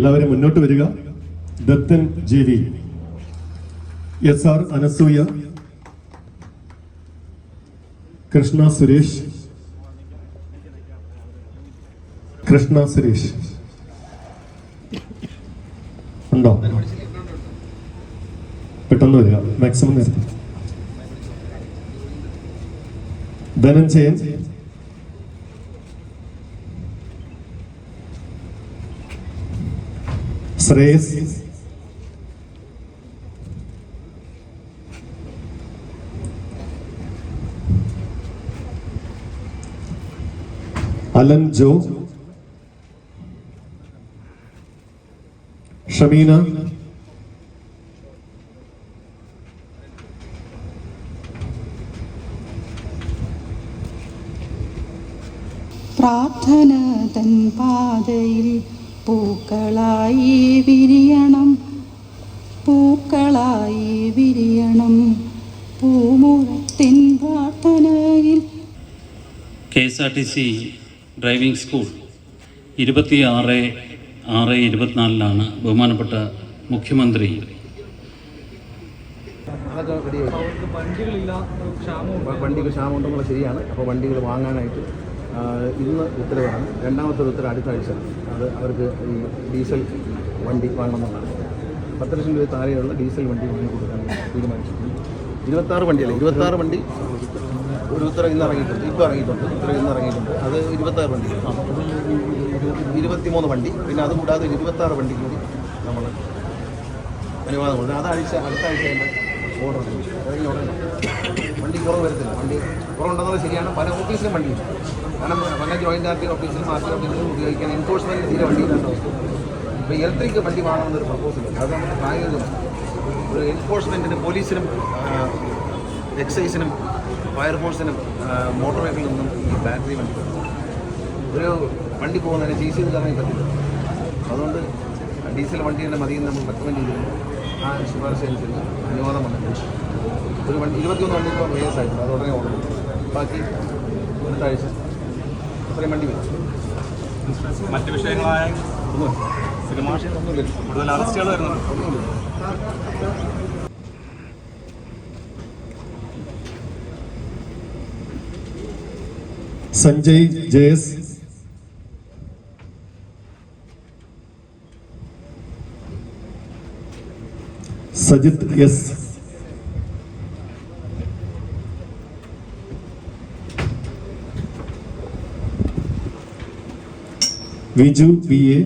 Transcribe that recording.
എല്ലാവരും മുന്നോട്ട് വരിക. Dathan G V S R Anasuya. Krishna Suresh. Krishna Suresh. ഉണ്ടോ? പെട്ടെന്ന് വരിക. മാക്സിമം നേരത്തെ. ധനഞ്ജയൻ. ശ്രേയസ് അലൻ ജോ ഷമീന പ്രാർത്ഥന തൻ പാതയിൽ പൂക്കളായി വിരിയണം. പൂക്കളായി വിരിയണം. പൂമുഴത്തിൻ പ്രാർത്ഥനയിൽ. K S R T C driving school ഇരുപത്തിയാറ് ആറ് ഇരുപത്തിനാലിലാണ് ബഹുമാനപ്പെട്ട മുഖ്യമന്ത്രി. അതൊക്കെ റെഡിയായി ഉണ്ടെന്നുള്ളത് ശരിയാണ്. അപ്പോൾ വണ്ടികൾ വാങ്ങാനായിട്ട് ഇന്ന് ഉത്തരവാണ്. രണ്ടാമത്തെ ഉത്തരവ് അടുത്ത ആഴ്ച. അത് അവർക്ക് ഈ ഡീസൽ വണ്ടി വാങ്ങണമെന്നാണ്. പത്ത് ലക്ഷം രൂപ താഴെയുള്ള ഡീസൽ വണ്ടി വാങ്ങി കൊടുക്കാൻ തീരുമാനിച്ചിട്ടുണ്ട്. ഇരുപത്താറ് വണ്ടിയല്ല? ഇരുപത്താറ് വണ്ടി. ഒരു ഉത്തരവ് ഇന്ന് ഇറങ്ങിയിട്ടുണ്ട്. ഇപ്പോൾ ഇറങ്ങിയിട്ടുണ്ട്. ഉത്തരവ് ഇന്ന് ഇറങ്ങിയിട്ടുണ്ട്. അത് ഇരുപത്താറ് വണ്ടി. ഇരുപത്തിമൂന്ന് വണ്ടി. പിന്നെ അതുകൂടാതെ കൂടാതെ ഇരുപത്താറ് വണ്ടി കൂടി നമ്മൾ അനുവാദമുണ്ട് അതാഴ്ച അടുത്ത ആഴ്ച ഓർഡർ ഇറങ്ങി ഉടനെ വണ്ടി കുറവ് വരത്തില്ല വണ്ടി കുറവുണ്ടെന്നത് ശരിയാണ് പല ഓഫീസിലും വണ്ടി കാരണം പല ജോയിന്റ് ആർട്ടി ഓഫീസിലും ആർ ടി ഓഫീസിലും ഉപയോഗിക്കാൻ എൻഫോഴ്സ്മെന്റ് തീരെ വണ്ടിയില്ലാത്ത ഇപ്പോൾ ഇലക്ട്രിക് വണ്ടി വാങ്ങണമെന്നൊരു പ്രപ്പോസൽ അത് നമുക്ക് പ്രായോഗികമാണ് ഒരു എൻഫോഴ്സ്മെന്റിന് പോലീസിനും എക്സൈസിനും ഫയർഫോഴ്സിനും മോട്ടോർ വെഹിക്കിളിൽ നിന്നും ഈ ബാറ്ററി വണ്ടി ഒരു വണ്ടി പോകുന്നതിന് സി സി പറഞ്ഞാൽ പറ്റില്ല. അതുകൊണ്ട് ഡീസൽ വണ്ടി തന്നെ മതി എന്ന് നമ്മൾ റെക്കമെൻഡ് ചെയ്തിരുന്നു. ആ ശുപാർശ അനുസരിച്ച് അനുവാദം വന്നിട്ടുണ്ട്. ഒരു വണ്ടി ഇരുപത്തിയൊന്ന് വണ്ടി ഇപ്പോൾ റിലീസ് ആയിട്ടുണ്ട് അത് ഉടനെ ഓർഡർ ബാക്കി അടുത്ത ആഴ്ച അത്രയും വണ്ടി വരും. മറ്റ് വിഷയങ്ങളായ ഒന്നുമില്ല സിനിമ ഒന്നുമില്ല കൂടുതൽ അറസ്റ്റുകൾ വരുന്നുണ്ട്. ഒന്നുമില്ല Sanjay Jayas Sajith S Viju V A